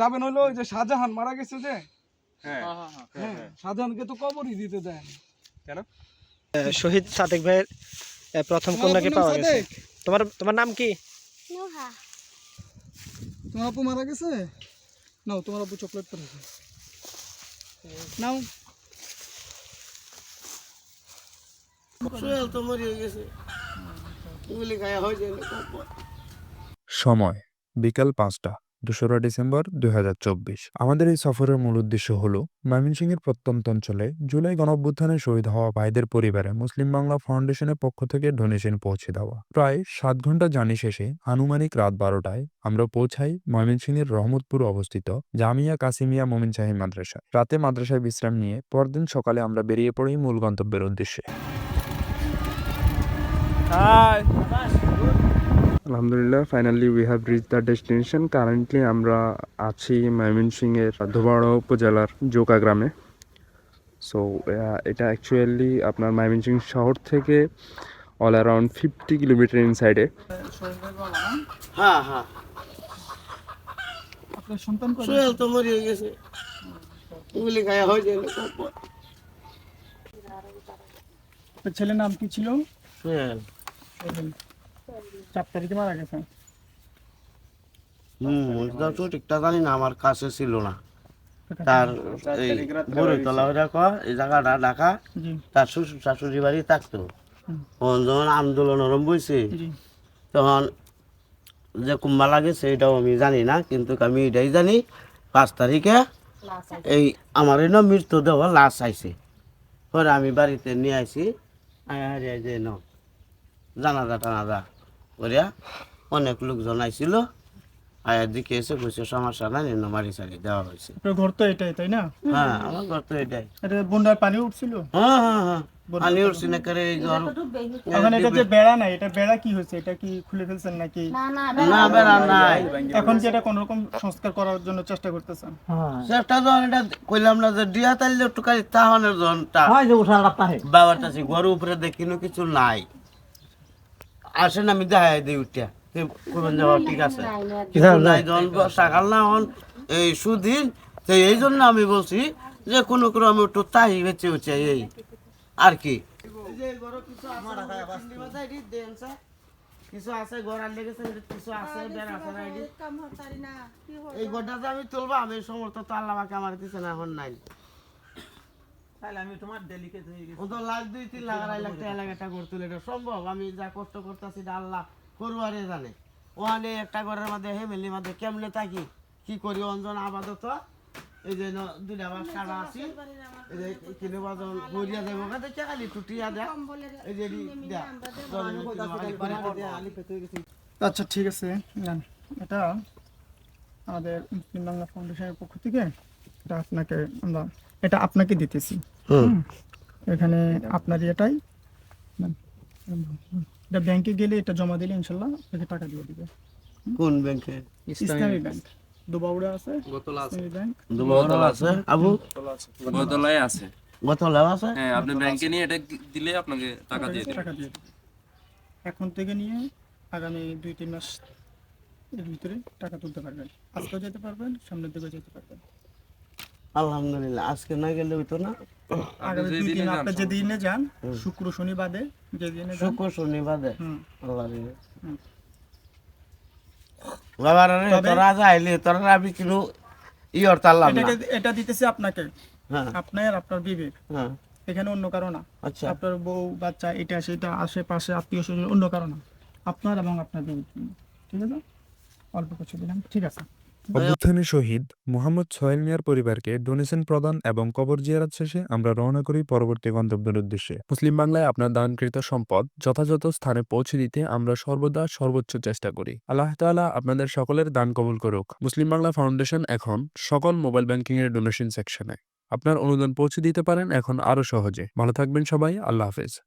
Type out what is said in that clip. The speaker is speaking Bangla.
যাবেন হলো ওই যে শাহজাহান মারা গেছে যে। হ্যাঁ হ্যাঁ শাহজাহানকে তো কবরই দিতে দেন। শহীদ সাদেক ভাইয়ের প্রথম কন্যাকে তোমার পাওয়া গেছে। তোমার তোমার নাম কি? তোমার আপু মারা গেছে? নাও তোমার আপু চকলেট পেরেছে নাও। হয় সময় বিকাল পাঁচটা। দোসরা ডিসেম্বর দুই হাজার চব্বিশ। আমাদের এই সফরের মূল উদ্দেশ্য হল, ময়মনসিংহের প্রত্যন্ত অঞ্চলে জুলাই গণঅভ্যুত্থানে শহীদ হওয়া ভাইদের পরিবারে মুসলিম বাংলা ফাউন্ডেশনের পক্ষ থেকে ডোনেশন পৌঁছে দেওয়া। প্রায় সাত ঘণ্টা জানি শেষে আনুমানিক রাত বারোটায় আমরা পৌঁছাই ময়মনসিংহের রহমতপুর অবস্থিত জামিয়া কাসিমিয়া মোমিন শাহী মাদ্রাসায়। রাতে মাদ্রাসায় বিশ্রাম নিয়ে পরদিন সকালে আমরা বেরিয়ে পড়ি মূল গন্তব্যের উদ্দেশ্যে। আলহামদুলিল্লাহ finally we have reach the destination currently আমরা আছি ময়মনসিংহের ধোবাড়া উপজেলার জোকা গ্রামে। সো এটা অ্যাকচুয়ালি আপনার ময়মনসিংহ শহর থেকে all around fifty kilometre in সাইডে হ্যাঁ হ্যাঁ। সন্তান তো গেছে। হয় ছেলের নাম কি ছিল? সোহেল। চার তারিখে মারা গেছে। হুম তো ঠিকঠাক জানি না আমার কাছে ছিল না। তার এই বড়তলা এই জায়গাটা ঢাকা তার শ্বশুর শাশুড়ি বাড়ি থাকতো। তখন যখন আন্দোলন আরম্ভ হয়েছে তখন যে কুম্বা লাগেছে এটাও আমি জানি না কিন্তু আমি এটাই জানি পাঁচ তারিখে এই আমার মৃতদেহ লাশ আইছে। পরে আমি বাড়িতে নিয়ে আসি আয় হারিয়ে যে ন জানাজা টানাজা। করিয়া অনেক লোক জনাইছিল আয়া দিকে এসে কইছে সমস্যা নাই নিন্ন মারি সারি দেওয়া হয়েছে। ঘর তো এটাই তাই না? হ্যাঁ আমার ঘর তো এটাই। এটা বন্যার পানি উঠছিল? হ্যাঁ হ্যাঁ হ্যাঁ। পানি উঠছি না করে এই ঘর। এখন এটা যে বেড়া নাই এটা বেড়া কি হয়েছে? এটা কি খুলে ফেলছেন নাকি? না না না বেড়া নাই। এখন কি এটা কোন রকম সংস্কার করার জন্য চেষ্টা করতেছেন? চেষ্টা যখন এটা কইলাম না যে ডিয়া তাইলে একটু কালি তাহনের জনটা। বাবাটা আছে উপরে দেখিনো কিছু নাই। আসেন আমি দেখাই দিই উঠিয়া করবেন যাওয়া ঠিক আছে। কিছু নাই যখন সকাল না হন এই সুদিন তো এই জন্য আমি বলছি যে কোনো ক্রমে একটু তাই বেঁচে উঠছে এই আর কি? কিছু আছে গড়ার লেগেছে কিছু আছে বেড়া আছে না। এই আমি তুলবো আমি সমর্থ তো আল্লাহ আমাকে আমার দিচ্ছে না এখন নাই। ও তো লাখ দুই তিন লাখ আড়াই লাখ টাকা লাগে একটা ঘর তুলে এটা সম্ভব? আমি যা কষ্ট করতেছি এটা আল্লাহ করুয়ারে জানে। ওখানে একটা ঘরের মধ্যে হেমেলির মধ্যে কেমনে থাকি? কি করি? অঞ্জন আপাতত এই যে দুইটা বাস কাটা আছি। এই যে কিলো বাজন গড়িয়া যাব চাকালি টুটিয়া দেয়। এই যে আচ্ছা ঠিক আছে এটা আমাদের মুসলিম বাংলা ফাউন্ডেশনের পক্ষ থেকে। এটা আপনাকে আমরা এটা আপনাকে দিতেছি। এখানে আপনার এটাই। এটা ব্যাংকে গেলে এটা জমা দিলে ইনশাল্লাহ আপনাকে টাকা দিয়ে দিবে। কোন ব্যাংকে ইসলামী ব্যাংক দুবাউড়া আছে? ইসলামী ব্যাংক দুবতলা আছে। আবু? বোতলায় আছে। বোতলা আছে। হ্যাঁ আপনি ব্যাংকে নিয়ে এটা দিলে আপনাকে টাকা দিয়ে দেবে। টাকা দিয়ে এখন থেকে নিয়ে আগামী দুই তিন মাস এর ভিতরে টাকা তুলতে পারবেন। আজকেও যেতে পারবেন সামনের দিকে যেতে পারবেন। আলহামদুলিল্লাহ আজকে না গেলে হইতো না। আপনি যেদিনে যান শুক্র যেদিনে শুক্র আল্লাহ বাবার তোরা যাইলে তোরা আমি কিন্তু এটা দিতেছে আপনাকে। হ্যাঁ। আপনার আপনার বিবেক। হ্যাঁ। এখানে অন্য কারও না। আচ্ছা। আপনার বউ বাচ্চা এটা সেটা আশেপাশে আত্মীয় স্বজন অন্য কারও না। আপনার এবং আপনার বিবেক। ঠিক আছে? অল্প কিছু দিলাম। ঠিক আছে। অভ্যুত্থানে শহীদ মোহাম্মদ সোহেল মিয়ার পরিবারকে ডোনেশন প্রদান এবং কবর জিয়ারত শেষে আমরা রওনা করি পরবর্তী গন্তব্যের উদ্দেশ্যে। মুসলিম বাংলায় আপনার দানকৃত সম্পদ যথাযথ স্থানে পৌঁছে দিতে আমরা সর্বদা সর্বোচ্চ চেষ্টা করি। আল্লাহ তাআলা আপনাদের সকলের দান কবুল করুক। মুসলিম বাংলা ফাউন্ডেশন এখন সকল মোবাইল ব্যাংকিং এর ডোনেশন সেকশনে আপনার অনুদান পৌঁছে দিতে পারেন এখন আরও সহজে। ভালো থাকবেন সবাই, আল্লাহ হাফেজ।